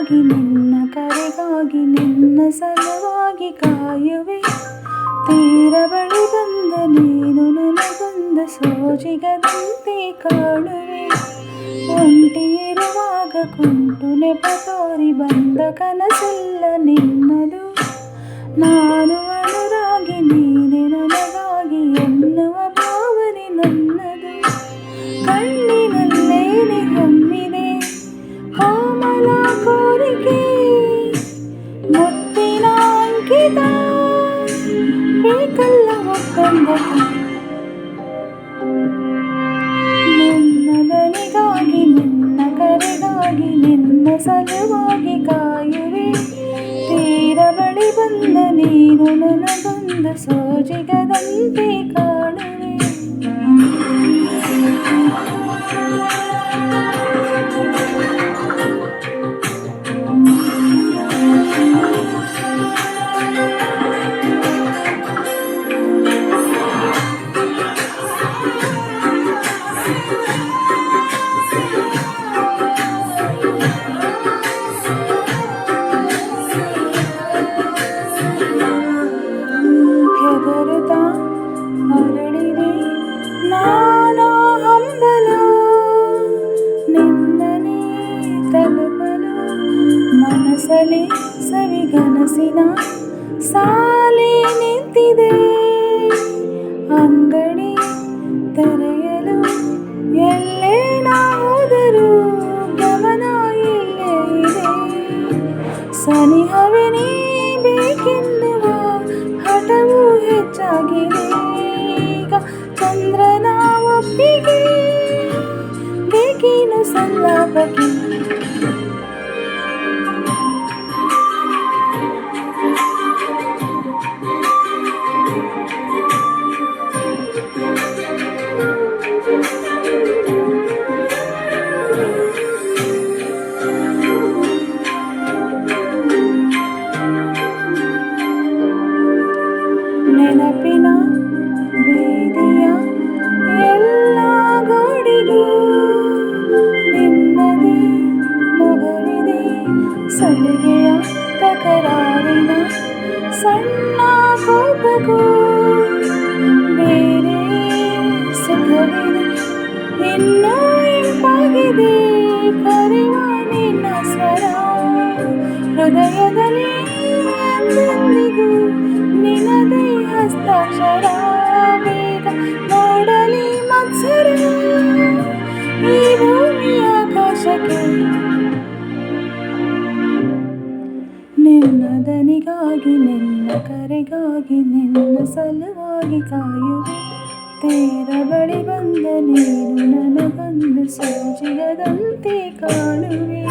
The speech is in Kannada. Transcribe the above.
ಕರೆಗಾಗಿ ನಿನ್ನ ಕರೆಗಾಗಿ ನಿನ್ನ ಸಲುವಾಗಿ ಕಾಯುವೆ. ತೀರ ಬಳಿ ಬಂದ ನೀನು ನನಗೊಂದ ಸೋಜಿಗದಂತೆ ಕಾಣುವೆ. ಒಂಟಿಯಿರುವಾಗ ಕುಂಟು ನೆಪ ತೋರಿ ಬಂದ ಕನಸಲ್ಲ ನಿನ್ನದು. ನಾನು ಅನುರಾಗಿ ನೀನೆ ಬಂದ ನೀನು ನನಗೊಂದು ಸೋಜಿಗದಂತೆ ಕಾಣುವೆ ಸಾಲಿ ನಿಂತಿದೆ. ಅಂಗಡಿ ತೆರೆಯಲು ಎಲ್ಲೇ ನಾವುದರೂ ಗಮನ ಇಲ್ಲೇ ಇದೆ. ಸನಿಹವೇ ಬೇಕೆನ್ನುವ ಹಠವು ಹೆಚ್ಚಾಗಿದೆ. ಈಗ ಚಂದ್ರನ ಒಪ್ಪಿಗೆ ಬೇಕೇನು ಸಲ್ಲಾಪಕ್ಕೆ ನೆನಪಿನ ಬೀದಿಯ ಎಲ್ಲ ಗಾಡಿಗೂ ನಿಮ್ಮದೇ ಮೊಗವಿದೆ ಸಲಿಗೆಯ ದನಿಗಾಗಿ ನಿನ್ನ ಕರೆಗಾಗಿ ನಿನ್ನ ಸಲುವಾಗಿ ಕಾಯುವೆ ತೀರ ಬಳಿ ಬಂದ ನೀನು ನನಗೊಂದು ಸೋಜಿಗದಂತೆ ಕಾಣುವೆ